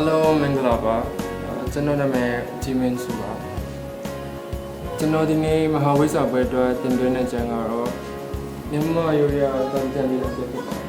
အားလုံးမင်္ဂလာပါအဲကျွန်တော်နာမည်ဂျီမင်းဆိုပါကျွန်တော်ဒီနေ့မဟာဝိဇ္ဇာပွဲအတွက်တင်သွင်းတဲ့ကျမ်းကတော့မြန်မာရိုးရာတန်တန်လေးဖြစ်ဖြစ်ပါ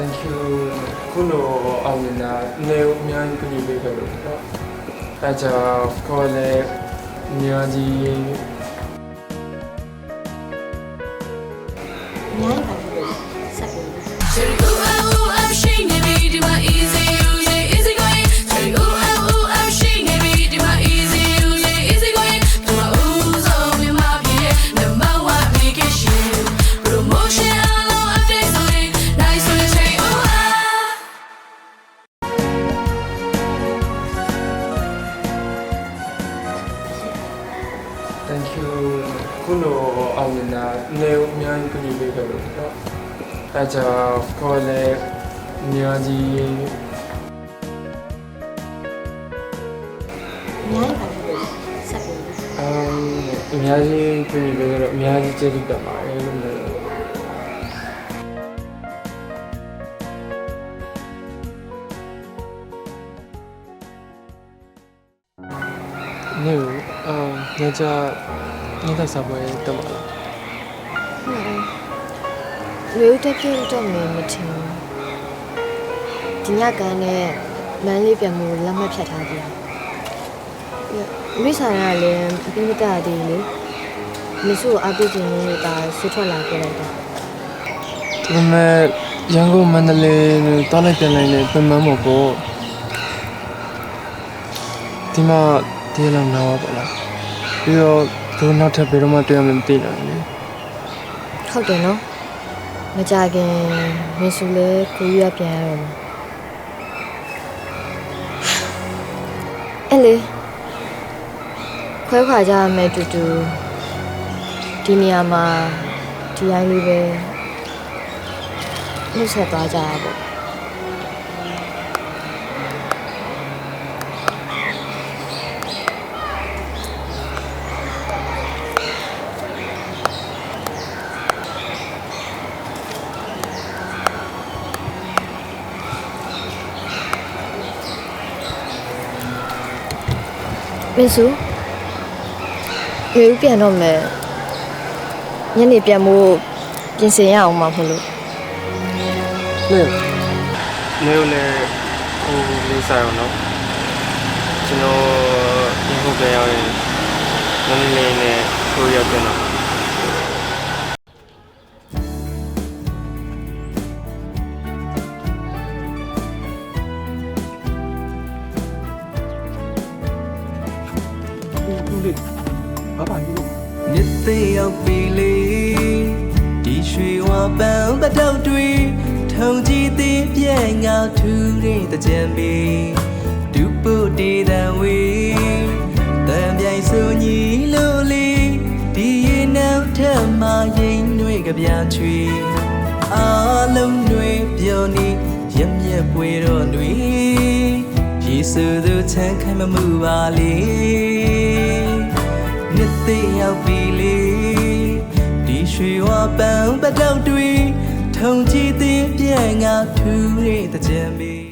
Thank you ခုလိုအောင်မြင်တာနေအများကြီးပြင်ပေးခဲ့လို့တော့အဲကြောင့်ခေါ်လေအများကြီးအများကြီးပါ Thank you ခုလိုအောင်မြင်တာနေအများကြီးပြင်ပေးခဲ့လို့တော့အဲကြောင့်ခေါ်လေအများကြီးအများကြီးပါလို့ဆက်ပြီးအမ်အများကြီးပြင်ပေးခဲ့တော့အများကြီးကျေးဇူးတင်ပါတယ်လို့လည်းနေဦး အာညကြညတဲ့စပွဲတက်ပါလားဟုတ်ရေဦးတက်ပြုတ်တော့မင်းမထင်ဘူးဒီညကန်နဲ့မန်းလေးပြန်မှုလက်မှတ်ဖြတ်ထားပြီမိဆိုင်ကလည်းပြီးမတတ်သေးလေမစ်ဆူအပိကျင်းလေးကဆွထွက်လာခဲ့လိုက်တာဒါပေမဲ့ရန်ကုန်မန္တလေးကိုတောက်လိုက်ပြန်လိုက်နေပြန်မမပေါ့ဒီမှာ ဒီလောက်နားပါလားပြီးတော့သူနောက်ထပ်ဘယ်တော့မှတွေ့ရမှမသိနိုင်ဘူးဟုတ်တယ်နော်မကြခင်မစ်ဆူလည်းကိုကြီးရပြန်ရတော့မှာအဲ့လေခွဲခွာကြရမယ်တူတူဒီနေရာမှာဒီအိုင်းလေးပဲနှုတ်ဆက်သွားကြရပေါ့ မင်းစုရေဦးပြန်တော့မယ်ညနေပြန်မို့ပြင်ဆင်ရအောင်မှာမလို့နေနေလည်းဟိုလေးဆိုင်အောင်နော်ကျွန်တော်ဒီဟုတ်ကြရရင်နည်းနည်းနဲ့ကိုရပြန်တော့ မြစ်သိရောက်ပြီလေရွှေဝါပန်းပတောက်တွေထုံကြည့်သေးပြဲငါထူတဲ့တကြံပေဒုပုတေတံဝေတံပြိုင်စုံညီလို့လေဒီရေနောက်ထက်မှရင်တွေကပြချွေအားလုံးတွေပြောနေရမျက်ပွေတော့တွေ ယေစုသူချမ်းခိုင်မမှုပါလေနှစ်သိရောက်ပြီလေဒီရွှေဝါပန်းပတောက်တွေထုံကြည့်သေးပြဲငါထူတဲ့တကြံပေ